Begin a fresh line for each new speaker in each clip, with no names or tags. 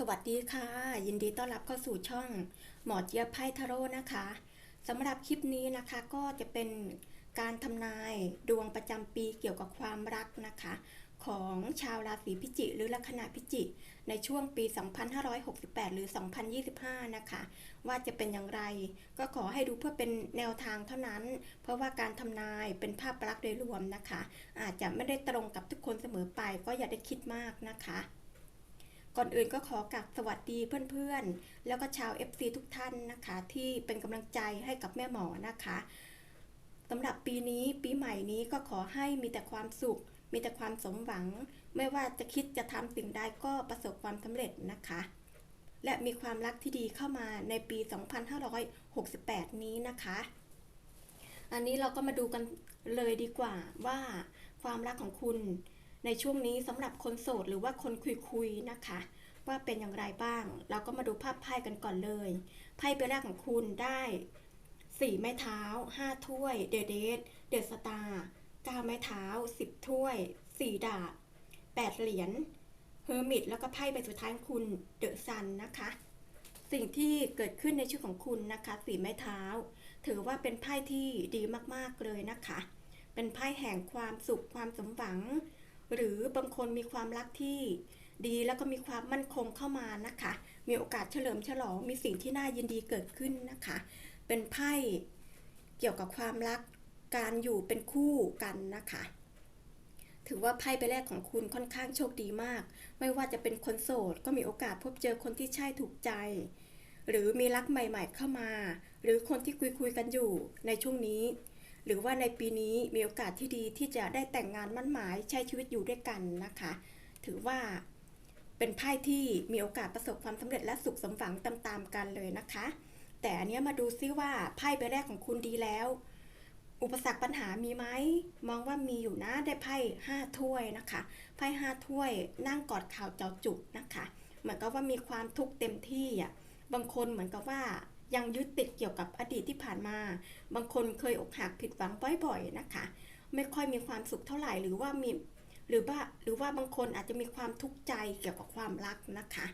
สวัสดีค่ะ ยินดีต้อนรับเข้าสู่ช่องหมอเจี๊ยบไพ่ทาโร่นะคะสำหรับคลิปนี้นะคะก็จะเป็นการทำนายดวงประจำปีเกี่ยวกับความรักนะคะ ของชาวราศีพิจิกหรือลัคนาพิจิกในช่วงปี 2568 หรือ 2025 นะคะ ว่าจะเป็นอย่างไร ก็ขอให้ดูเพื่อเป็นแนวทางเท่านั้น เพราะว่าการทำนายเป็นภาพลักษณ์โดยรวมนะคะ อาจจะไม่ได้ตรงกับทุกคนเสมอไป ก็อย่าได้คิดมากนะคะ ก่อนอื่นก็ขอกราบสวัสดีเพื่อนๆ แล้วก็ชาว FC ทุกท่านนะคะ ที่เป็นกำลังใจให้กับแม่หมอนะคะสำหรับปีนี้ปีใหม่นี้ก็ขอให้มีแต่ความสุข มีแต่ความสมหวัง ไม่ว่าจะคิดจะทำสิ่งใดก็ประสบความสำเร็จนะคะ และมีความรักที่ดีเข้ามาในปี 2568 นี้นะคะ อันนี้เราก็มาดูกันเลยดีกว่าว่าความรักของคุณในช่วงนี้สำหรับคนโสดหรือว่าคนคุยๆนะคะ ว่าเป็นอย่างไรบ้าง เราก็มาดูภาพไพ่กันก่อนเลย ไพ่ใบแรกของคุณได้สี่ไม้เท้าห้าถ้วยเดเดสเดสตาร์เก้าไม้เท้าสิบถ้วยสี่ดาบแปดเหรียญเฮอร์มิตแล้วก็ไพ่ใบสุดท้ายของคุณเดอะซันนะคะ สิ่งที่เกิดขึ้นในชีวิตของคุณนะคะสี่ไม้เท้า ถือว่าเป็นไพ่ที่ดีมากๆเลยนะคะ เป็นไพ่แห่งความสุขความสมหวัง หรือบางคนมีความรักที่ ดีแล้วก็มีความมั่นคงเข้ามานะคะ มีโอกาสเฉลิมฉลอง มีสิ่งที่น่ายินดีเกิดขึ้นนะคะ เป็นไพ่เกี่ยวกับความรัก การอยู่เป็นคู่กันนะคะ ถือว่าไพ่ใบแรกของคุณค่อนข้างโชคดีมาก ไม่ว่าจะเป็นคนโสดก็มีโอกาสพบเจอคนที่ใช่ถูกใจ หรือมีรักใหม่ ๆ เข้ามา หรือคนที่คุยคุยๆกันอยู่ในช่วงนี้หรือว่าในปีนี้มีโอกาสที่ดีที่จะได้แต่งงานมั่นหมายใช้ชีวิตอยู่ด้วยกันนะคะ ถือว่า เป็นไพ่ที่มีโอกาสประสบความสำเร็จและสุขสมหวังตามๆกันเลยนะคะ แต่อันเนี้ยมาดูซิว่าไพ่ใบแรกของคุณดีแล้ว อุปสรรคปัญหามีไหมมองว่ามีอยู่นะได้ไพ่ห้าถ้วยนะคะไพ่ห้าถ้วย นั่งกอดข่าวเจ้าจุกนะคะเหมือนกับว่ามีความทุกข์เต็มที่อะบางคนเหมือนกับว่ายังยึดติดเกี่ยวกับอดีตที่ผ่านมา บางคนเคยอกหักผิดหวังบ่อยๆนะคะ ไม่ค่อยมีความสุขเท่าไหร่หรือว่ามี หรือว่าหรือว่าบางคนอาจจะมีความทุกข์ใจเกี่ยวกับความรักนะคะ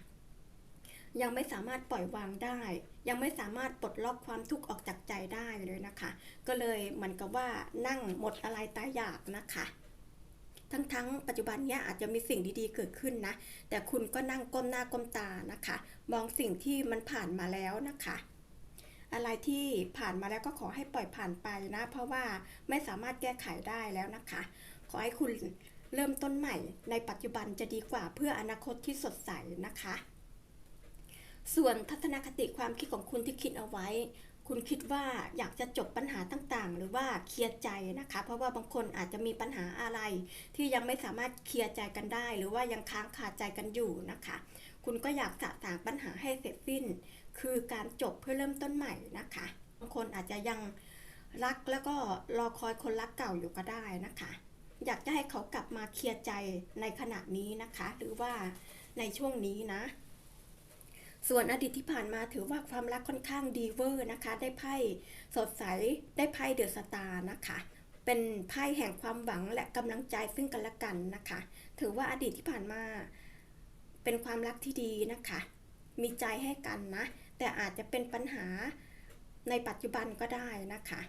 ยังไม่สามารถปล่อยวางได้ ยังไม่สามารถปลดล็อกความทุกข์ออกจากใจได้เลยนะคะ ก็เลยเหมือนกับว่านั่งหมดอะไรตายอยากนะคะทั้งๆ ปัจจุบันเนี้ยอาจจะมีสิ่งดีๆ เกิดขึ้นนะ แต่คุณก็นั่งก้มหน้าก้มตานะคะ มองสิ่งที่มันผ่านมาแล้วนะคะ อะไรที่ผ่านมาแล้วก็ขอให้ปล่อยผ่านไปนะ เพราะว่าไม่สามารถแก้ไขได้แล้วนะคะ ขอให้คุณ เริ่มต้นใหม่ในปัจจุบันจะดีกว่าเพื่ออนาคตที่สดใสนะคะ ส่วนทัศนคติความคิดของคุณที่คิดเอาไว้ คุณคิดว่าอยากจะจบปัญหาต่างๆ หรือว่าเคลียร์ใจนะคะ เพราะว่าบางคนอาจจะมีปัญหาอะไร ที่ยังไม่สามารถเคลียร์ใจกันได้ หรือว่ายังค้างคาใจกันอยู่นะคะ คุณก็อยากสะสางปัญหาให้เสร็จสิ้น คือการจบเพื่อเริ่มต้นใหม่นะคะ บางคนอาจจะยังรักแล้วก็รอคอยคนรักเก่าอยู่ก็ได้นะคะ อยากจะให้เขากลับมาเคลียร์ใจในขณะนี้นะคะ หรือว่าในช่วงนี้นะ ส่วนอดีตที่ผ่านมาถือว่าความรักค่อนข้างดีเวอร์นะคะ ได้ไพ่สดใสได้ไพ่เดือะสตาร์นะคะเป็นไพ่แห่งความหวังและกำลังใจซึ่งกันและกันนะคะ ถือว่าอดีตที่ผ่านมา เป็นความรักที่ดีนะคะ มีใจให้กันนะ แต่อาจจะเป็นปัญหาในปัจจุบันก็ได้นะคะ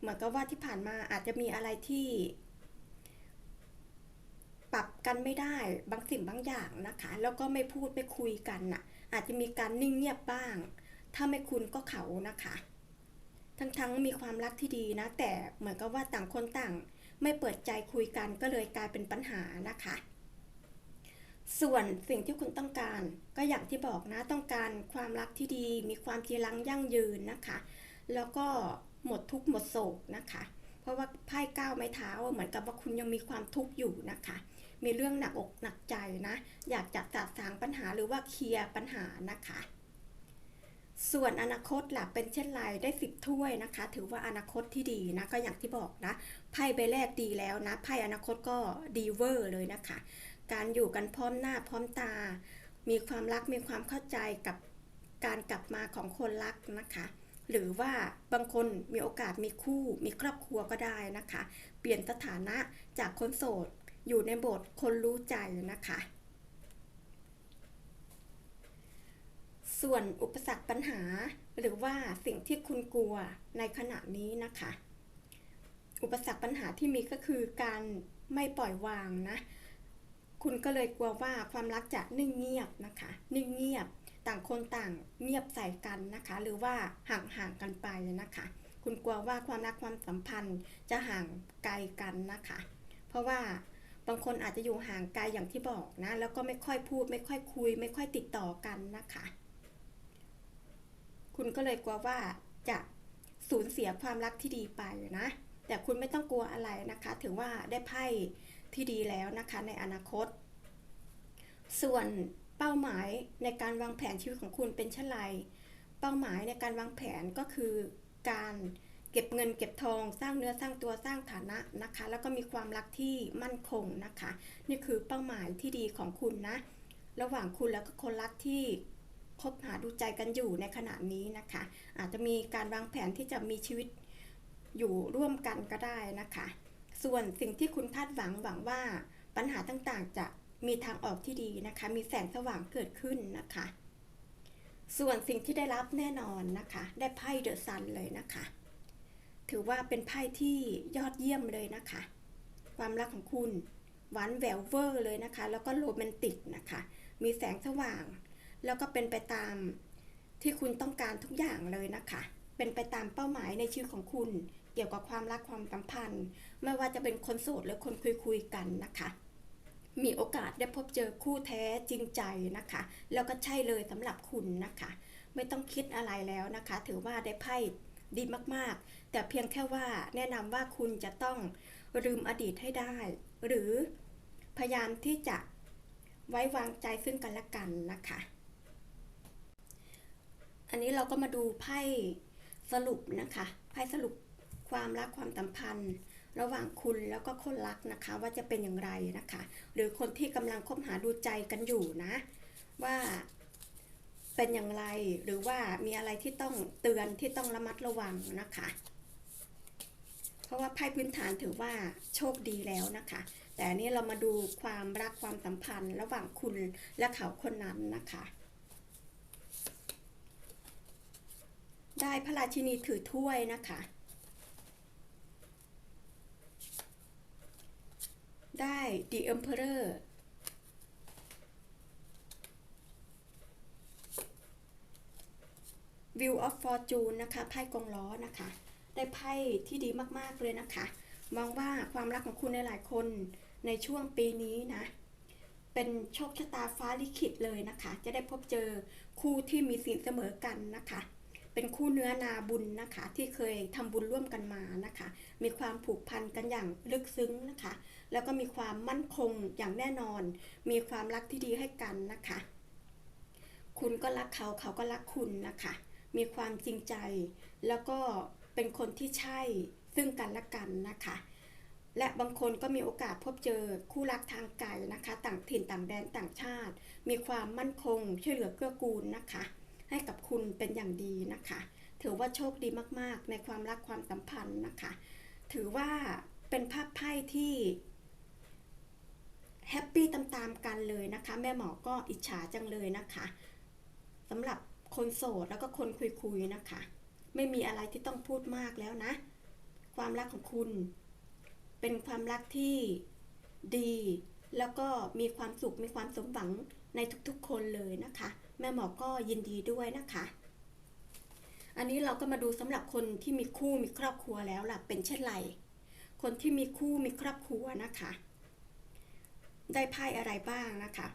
เหมือนกับว่าที่ผ่านมาอาจจะมีอะไรที่ ปรับกันไม่ได้บางสิ่งบางอย่างนะคะ แล้วก็ไม่พูดไม่คุยกันน่ะ อาจจะมีการนิ่งเงียบบ้าง ถ้าไม่คุณก็เขานะคะ ทั้งๆมีความรักที่ดีนะ แต่เหมือนกับว่าต่างคนต่าง ไม่เปิดใจคุยกันก็เลยกลายเป็นปัญหานะคะ ส่วนสิ่งที่คุณต้องการ ก็อย่างที่บอกนะต้องการความรักที่ดี มีความจีรังยั่งยืนนะคะ แล้วก็ หมดทุกข์หมดโศกนะคะ เพราะว่าไพ่ก้าวไม้เท้าเหมือนกับว่าคุณยังมีความทุกข์อยู่นะคะ มีเรื่องหนักอกหนักใจนะ อยากจะสะสางปัญหาหรือว่าเคลียร์ปัญหานะคะ ส่วนอนาคตล่ะเป็นเช่นไรได้สิบถ้วยนะคะ ถือว่าอนาคตที่ดีนะก็อย่างที่บอกนะไพ่ใบแรกดีแล้วนะไพ่อนาคตก็ดีเวอร์เลยนะคะ การอยู่กันพร้อมหน้าพร้อมตา มีความรักมีความเข้าใจกับการกลับมาของคนรักนะคะ หรือว่าบางคนมีโอกาสมีคู่ มีครอบครัวก็ได้นะคะ เปลี่ยนสถานะจากคนโสด อยู่ในบทคนรู้ใจนะคะ ส่วนอุปสรรคปัญหา หรือว่าสิ่งที่คุณกลัวในขณะนี้นะคะ อุปสรรคปัญหาที่มีก็คือการไม่ปล่อยวางนะ คุณก็เลยกลัวว่าความรักจะนิ่งเงียบนะคะ นิ่งเงียบ ต่างคนต่างเงียบใส่กันนะคะ หรือว่าห่างห่างกันไปนะคะ คุณกลัวว่าความรักความสัมพันธ์จะห่างไกลกันนะคะ เพราะว่าบางคนอาจจะอยู่ห่างไกลอย่างที่บอกนะ แล้วก็ไม่ค่อยพูด ไม่ค่อยคุย ไม่ค่อยติดต่อกันนะคะ คุณก็เลยกลัวว่าจะสูญเสียความรักที่ดีไปนะ แต่คุณไม่ต้องกลัวอะไรนะคะ ถือว่าได้ไพ่ที่ดีแล้วนะคะในอนาคต ส่วน เป้าหมายในการวางแผนชีวิตของคุณเป็นเช่นไร เป้าหมายในการวางแผนก็คือการเก็บเงินเก็บทองสร้างเนื้อสร้างตัวสร้างฐานะนะคะ แล้วก็มีความรักที่มั่นคงนะคะ นี่คือเป้าหมายที่ดีของคุณนะ ระหว่างคุณแล้วก็คนรักที่คบหาดูใจกันอยู่ในขณะนี้นะคะ อาจจะมีการวางแผนที่จะมีชีวิตอยู่ร่วมกันก็ได้นะคะ ส่วนสิ่งที่คุณคาดหวังหวังว่าปัญหาต่างๆ จะ มีทางออกที่ดีนะคะ มีแสงสว่างเกิดขึ้นนะคะ ส่วนสิ่งที่ได้รับแน่นอนนะคะ ได้ไพ่เดอะซันเลยนะคะ ถือว่าเป็นไพ่ที่ยอดเยี่ยมเลยนะคะ ความรักของคุณหวานแหววเวอร์เลยนะคะ แล้วก็โรแมนติกนะคะ มีแสงสว่าง แล้วก็เป็นไปตามที่คุณต้องการทุกอย่างเลยนะคะ เป็นไปตามเป้าหมายในชีวิตของคุณ เกี่ยวกับความรักความสัมพันธ์ ไม่ว่าจะเป็นคนโสดหรือคนคุยคุยกันนะคะ มีโอกาสได้พบเจอคู่แท้จริงใจนะคะ แล้วก็ใช่เลยสำหรับคุณนะคะ ไม่ต้องคิดอะไรแล้วนะคะ ถือว่าได้ไพ่ดีมากๆ แต่เพียงแค่ว่าแนะนำว่าคุณจะต้องลืมอดีตให้ได้ หรือพยายามที่จะไว้วางใจซึ่งกันและกันนะคะ อันนี้เราก็มาดูไพ่สรุปนะคะ ไพ่สรุปความรักความสัมพันธ์ ระหว่างคุณแล้วก็คนรักนะคะ ว่าจะเป็นอย่างไรนะคะ หรือคนที่กำลังคบหาดูใจกันอยู่นะ ว่าเป็นอย่างไรหรือว่ามีอะไรที่ต้องเตือนที่ต้องระมัดระวังนะคะ เพราะว่าไพ่พื้นฐานถือว่าโชคดีแล้วนะคะ แต่อันนี้เรามาดูความรักความสัมพันธ์ ระหว่างคุณและเขาคนนั้นนะคะ ได้พระราชินีถือถ้วยนะคะ ได้ The Emperor View of Fortune นะคะ ไพ่กองล้อนะคะ ได้ไพ่ที่ดีมาก ๆ เลยนะคะ มองว่าความรักของคุณในหลายคนในช่วงปีนี้นะ เป็นโชคชะตาฟ้าลิขิตเลยนะคะ จะได้พบเจอคู่ที่มีศีลเสมอกันนะคะ เป็นคู่เนื้อนาบุญนะคะ ที่เคยทำบุญร่วมกันมานะคะ มีความผูกพันกันอย่างลึกซึ้งนะคะ แล้วก็มีความมั่นคงอย่างแน่นอน มีความรักที่ดีให้กันนะคะ คุณก็รักเขาเขาก็รักคุณนะคะ มีความจริงใจ แล้วก็เป็นคนที่ใช่ซึ่งกันและกันนะคะ และบางคนก็มีโอกาสพบเจอคู่รักทางไกลนะคะ ต่างถิ่นต่างแดนต่างชาติ มีความมั่นคงช่วยเหลือเกื้อกูลนะคะ ให้กับคุณเป็นอย่างดีนะคะ ถือว่าโชคดีมากๆ ในความรักความสัมพันธ์นะคะ ถือว่าเป็นภาพไพ่ที่แฮปปี้ตามๆกันเลยนะคะ แม่หมอก็อิจฉาจังเลยนะคะสำหรับคนโสดแล้วก็คนคุยๆนะคะ ไม่มีอะไรที่ต้องพูดมากแล้วนะ ความรักของคุณ เป็นความรักที่ดี แล้วก็มีความสุขมีความสมหวังในทุกๆคนเลยนะคะ แม่หมอก็ยินดีด้วยนะคะ อันนี้เราก็มาดูสำหรับคนที่มีคู่มีครอบครัวแล้วล่ะเป็นเช่นไร คนที่มีคู่มีครอบครัวนะคะ ได้ไพ่อะไรบ้างนะคะ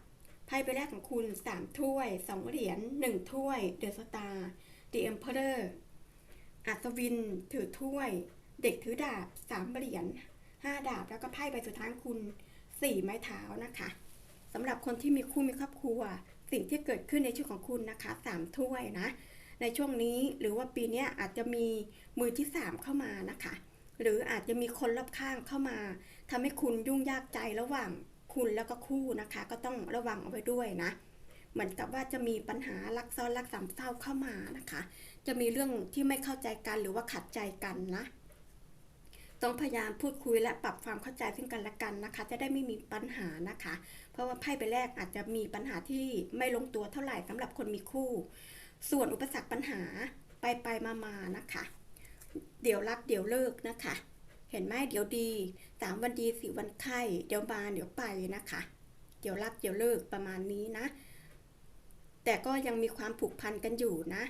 ไพ่ใบแรกของคุณสามถ้วยสองเหรียญหนึ่งถ้วยเดอะสตาร์ดีเอ็มเพอร์อัศวินถือถ้วย เด็กถือดาบสามเหรียญห้าดาบ แล้วก็ไพ่ใบสุดท้ายคุณสี่ไม้เท้านะคะสำหรับคนที่มีคู่มีครอบครัว สิ่งที่เกิดขึ้นในชีวิตของคุณนะคะสามถ้วยนะ ในช่วงนี้หรือว่าปีนี้อาจจะมีมือที่สามเข้ามานะคะ หรืออาจจะมีคนรอบข้างเข้ามาทำให้คุณยุ่งยากใจระหว่างคุณแล้วก็คู่นะคะ ก็ต้องระวังเอาไว้ด้วยนะ เหมือนกับว่าจะมีปัญหารักซ้อนรักสามเศร้าเข้ามานะคะ จะมีเรื่องที่ไม่เข้าใจกันหรือว่าขัดใจกันนะต้องพยายามพูดคุยและปรับความเข้าใจซึ่งกันและกันนะคะ จะได้ไม่มีปัญหานะคะ ราะว่าไพ่ใบแรกอาจจะมีปัญหาที่ไม่ลงตัวเท่าไหร่สำหรับคนมีคู่ ส่วนอุปสรรคปัญหาไปไปมามานะคะ เดี๋ยวรักเดี๋ยวเลิกนะคะ เห็นไหมเดี๋ยวดีสามวันดีสี่วันไข้เดี๋ยวมาเดี๋ยวไปนะคะ เดี๋ยวรักเดี๋ยวเลิกประมาณนี้นะ แต่ก็ยังมีความผูกพันกันอยู่นะ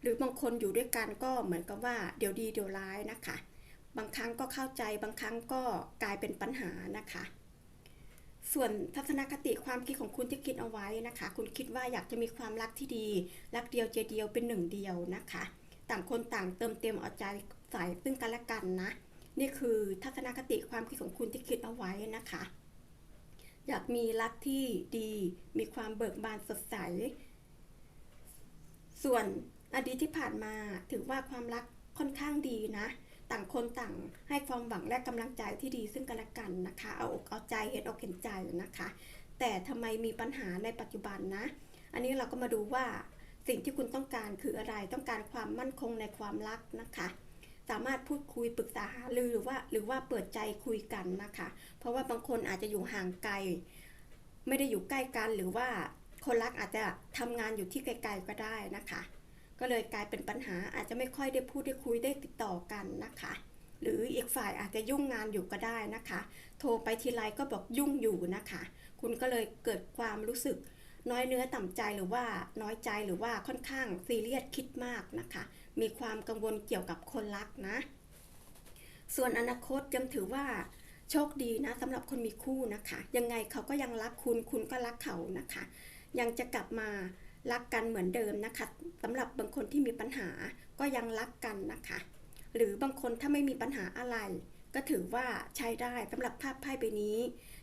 หรือบางคนอยู่ด้วยกันก็เหมือนกับว่า เดี๋ยวดีเดี๋ยวร้ายนะคะ บางครั้งก็เข้าใจบางครั้งก็กลายเป็นปัญหานะคะ ส่วนทัศนคติความคิดของคุณที่คิดเอาไว้นะคะ คุณคิดว่าอยากจะมีความรักที่ดี รักเดียวใจเดียวเป็นหนึ่งเดียวนะคะ ต่างคนต่างเติมเต็มเอาใจใส่ซึ่งกันและกันนะ นี่คือทัศนคติความคิดของคุณที่คิดเอาไว้นะคะ อยากมีรักที่ดี มีความเบิกบานสดใส ส่วนอดีตที่ผ่านมาถือว่าความรักค่อนข้างดีนะ ต่างคนต่างให้ความหวังและกำลังใจที่ดีซึ่งกันและกันนะคะ เอาอกเอาใจเห็นอกเห็นใจนะคะ แต่ทำไมมีปัญหาในปัจจุบันนะ อันนี้เราก็มาดูว่าสิ่งที่คุณต้องการคืออะไรต้องการความมั่นคงในความรักนะคะ สามารถพูดคุยปรึกษาหารือหรือว่าหรือว่าเปิดใจคุยกันนะคะ เพราะว่าบางคนอาจจะอยู่ห่างไกล ไม่ได้อยู่ใกล้กันหรือว่าคนรักอาจจะทำงานอยู่ที่ไกลๆก็ได้นะคะ ก็เลยกลายเป็นปัญหาอาจจะไม่ค่อยได้พูดได้คุยได้ติดต่อกันนะคะ หรืออีกฝ่ายอาจจะยุ่งงานอยู่ก็ได้นะคะ โทรไปทีไรก็บอกยุ่งอยู่นะคะ คุณก็เลยเกิดความรู้สึกน้อยเนื้อต่ำใจหรือว่าน้อยใจหรือว่าค่อนข้างซีเรียสคิดมากนะคะ มีความกังวลเกี่ยวกับคนรักนะ ส่วนอนาคตยังถือว่าโชคดีนะสำหรับคนมีคู่นะคะ ยังไงเขาก็ยังรักคุณคุณก็รักเขานะคะ ยังจะกลับมา รักกันเหมือนเดิมนะคะสำหรับบางคนที่มีปัญหาก็ยังรักกันนะคะ หรือบางคนถ้าไม่มีปัญหาอะไร ก็ถือว่าใช้ได้สำหรับภาพไพ่ใบนี้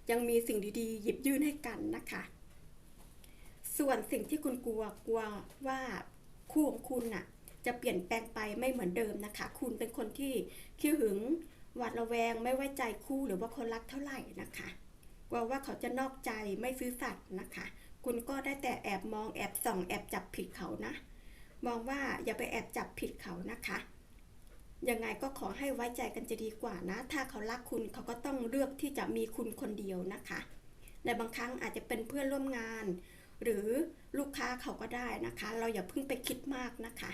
ยังมีสิ่งดีๆ หยิบยื่นให้กันนะคะ ส่วนสิ่งที่คุณกลัวกลัวว่าคู่ของคุณน่ะจะเปลี่ยนแปลงไปไม่เหมือนเดิมนะคะ คุณเป็นคนที่ขี้หึงหวาดระแวงไม่ไว้ใจคู่หรือว่าคนรักเท่าไหร่นะคะกลัวว่าเขาจะนอกใจไม่ซื่อสัตย์นะคะ คุณก็ได้แต่แอบมองแอบส่องแอบจับผิดเขานะ มองว่าอย่าไปแอบจับผิดเขานะคะ ยังไงก็ขอให้ไว้ใจกันจะดีกว่านะ ถ้าเขารักคุณเขาก็ต้องเลือกที่จะมีคุณคนเดียวนะคะ ในบางครั้งอาจจะเป็นเพื่อนร่วมงาน หรือลูกค้าเขาก็ได้นะคะ เราอย่าเพิ่งไปคิดมากนะคะ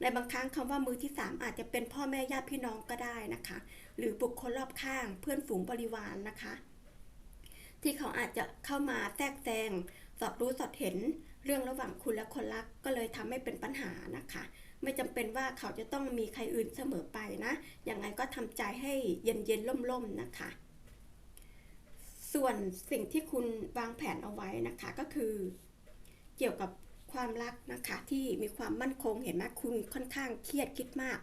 ในบางครั้งคำว่ามือที่ 3 อาจจะเป็นพ่อแม่ญาติพี่น้องก็ได้นะคะ หรือบุคคลรอบข้างเพื่อนฝูงบริวารนนะคะ ที่เขาอาจจะเข้ามาแทรกแซง อดรู้สอดเห็นเรื่องระหว่างคุณและคนรักก็เลยทำให้เป็นปัญหานะคะ ไม่จำเป็นว่าเขาจะต้องมีใครอื่นเสมอไปนะยังไงก็ทำใจให้เย็นเย็นล่มๆนะคะ ส่วนสิ่งที่คุณวางแผนเอาไว้นะคะก็คือ เกี่ยวกับความรักนะคะที่มีความมั่นคงเห็นไหมคุณค่อนข้างเครียดคิดมาก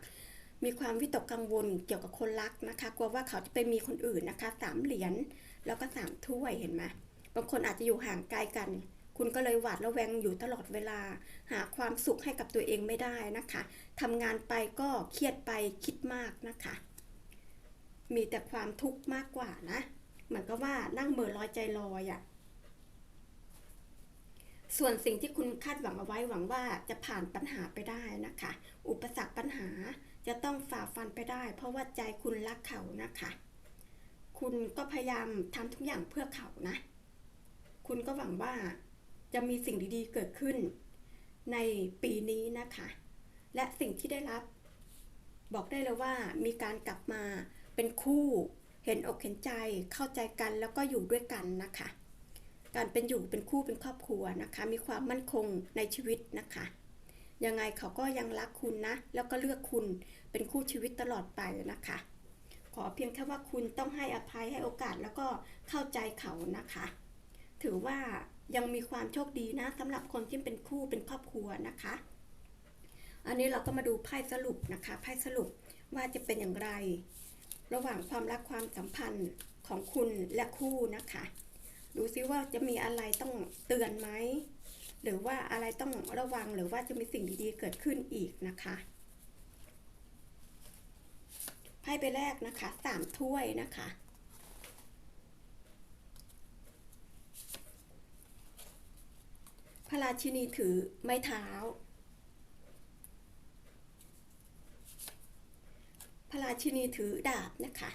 มีความวิตกกังวลเกี่ยวกับคนรักนะคะ กลัวว่าเขาจะไปมีคนอื่นนะคะสามเหรียญแล้วก็สามถ้วยเห็นไหม บางคนอาจจะอยู่ห่างไกลกัน คุณก็เลยหวาดระแวงอยู่ตลอดเวลา หาความสุขให้กับตัวเองไม่ได้นะคะทำงานไปก็เครียดไปคิดมากนะคะ มีแต่ความทุกข์มากกว่านะ เหมือนกับว่านั่งเม่อลอยใจลอยอะ่ะส่วนสิ่งที่คุณคาดหวังเอาไว้หวังว่าจะผ่านปัญหาไปได้นะคะ อุปสรรคปัญหาจะต้องฝ่าฟันไปได้ เพราะว่าใจคุณรักเขานะคะ คุณก็พยายามทำทุกอย่างเพื่อเขานะ คุณก็หวังว่าจะมีสิ่งดีๆเกิดขึ้น ในปีนี้นะคะ และสิ่งที่ได้รับ บอกได้เลยว่ามีการกลับมาเป็นคู่เห็นอกเห็นใจเข้าใจกันแล้วก็อยู่ด้วยกันนะคะ การเป็นอยู่เป็นคู่เป็นครอบครัวนะคะ มีความมั่นคงในชีวิตนะคะ ยังไงเขาก็ยังรักคุณนะ แล้วก็เลือกคุณเป็นคู่ชีวิตตลอดไปนะคะ ขอเพียงแค่ว่าคุณต้องให้อภัยให้โอกาสแล้วก็เข้าใจเขานะคะ ถือว่ายังมีความโชคดีนะสำหรับคนที่เป็นคู่เป็นครอบครัวนะคะ อันนี้เราก็มาดูไพ่สรุปนะคะไพ่สรุปว่าจะเป็นอย่างไร ระหว่างความรักความสัมพันธ์ของคุณและคู่นะคะ ดูซิว่าจะมีอะไรต้องเตือนไหมหรือว่าอะไรต้องระวังหรือว่าจะมีสิ่งดีๆเกิดขึ้นอีกนะคะไพ่ใบแรกนะคะสามถ้วยนะคะ พระราชินีถือไม้เท้า พระราชินีถือดาบนะคะ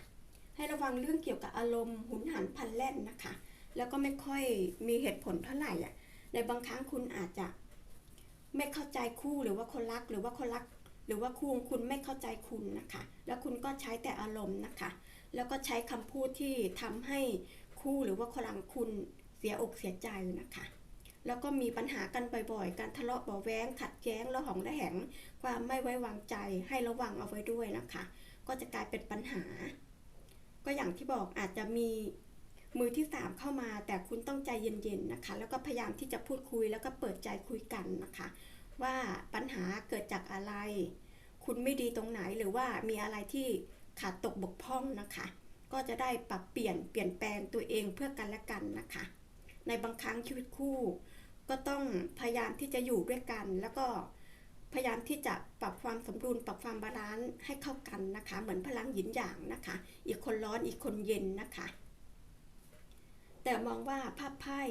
ให้ระวังเรื่องเกี่ยวกับอารมณ์หุนหันพลันแล่นนะคะ แล้วก็ไม่ค่อยมีเหตุผลเท่าไหร่อะ ในบางครั้งคุณอาจจะไม่เข้าใจคู่หรือว่าคนรักหรือว่าคนรัก หรือว่าคู่ของคุณไม่เข้าใจคุณนะคะ แล้วคุณก็ใช้แต่อารมณ์นะคะ แล้วก็ใช้คำพูดที่ทำให้คู่หรือว่าคนรักคุณเสียอกเสียใจนะคะ แล้วก็มีปัญหากันบ่อยๆ การทะเลาะเบาแว้งขัดแย้งระหองระแหง ความไม่ไว้วางใจให้ระวังเอาไว้ด้วยนะคะ ก็จะกลายเป็นปัญหา ก็อย่างที่บอกอาจจะมีมือที่สามเข้ามาแต่คุณต้องใจเย็นๆนะคะ แล้วก็พยายามที่จะพูดคุยแล้วก็เปิดใจคุยกันนะคะ ว่าปัญหาเกิดจากอะไร คุณไม่ดีตรงไหนหรือว่ามีอะไรที่ขาดตกบกพร่องนะคะ ก็จะได้ปรับเปลี่ยนเปลี่ยนแปลงตัวเองเพื่อกันและกันนะคะ ในบางครั้งชีวิตคู่ ก็ต้องพยายามที่จะอยู่ด้วยกัน แล้วก็พยายามที่จะปรับความสมดุลปรับความบาลานซ์ให้เข้ากันนะคะ เหมือนพลังหยินหยางนะคะ อีกคนร้อนอีกคนเย็นนะคะ แต่มองว่าภาพไพ่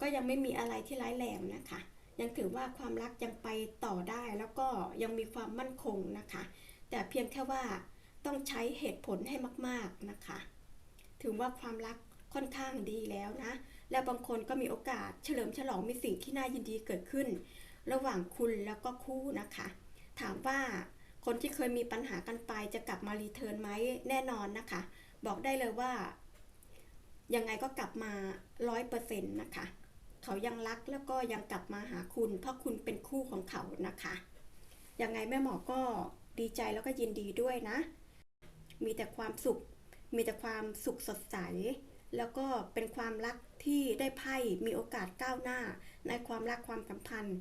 ก็ยังไม่มีอะไรที่ร้ายแรงนะคะ ยังถือว่าความรักยังไปต่อได้แล้วก็ยังมีความมั่นคงนะคะ แต่เพียงแค่ว่าต้องใช้เหตุผลให้มาก ๆนะคะ ถือว่าความรักค่อนข้างดีแล้วนะ และบางคนก็มีโอกาสเฉลิมฉลองมีสิ่งที่น่ายินดีเกิดขึ้น ระหว่างคุณแล้วก็คู่นะคะ ถามว่าคนที่เคยมีปัญหากันไปจะกลับมารีเทิร์นไหมแน่นอนนะคะ บอกได้เลยว่า ยังไงก็กลับมาร้อยเปอร์เซ็นต์นะคะ เขายังรักแล้วก็ยังกลับมาหาคุณ เพราะคุณเป็นคู่ของเขานะคะยังไงแม่หมอก็ดีใจแล้วก็ยินดีด้วยนะ มีแต่ความสุข มีแต่ความสุขสดใส แล้วก็เป็นความรักที่ได้ไพ่มีโอกาสก้าวหน้า ในความรักความสัมพันธ์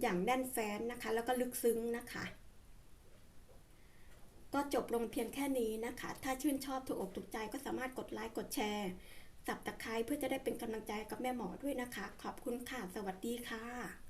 อย่างแน่นแฟ้นนะคะ แล้วก็ลึกซึ้งนะคะ ก็จบลงเพียงแค่นี้นะคะ ถ้าชื่นชอบถูกอกถูกใจก็สามารถกดไลค์กดแชร์สับตะไคร้เพื่อจะได้เป็นกำลังใจกับแม่หมอด้วยนะคะ ขอบคุณค่ะ สวัสดีค่ะ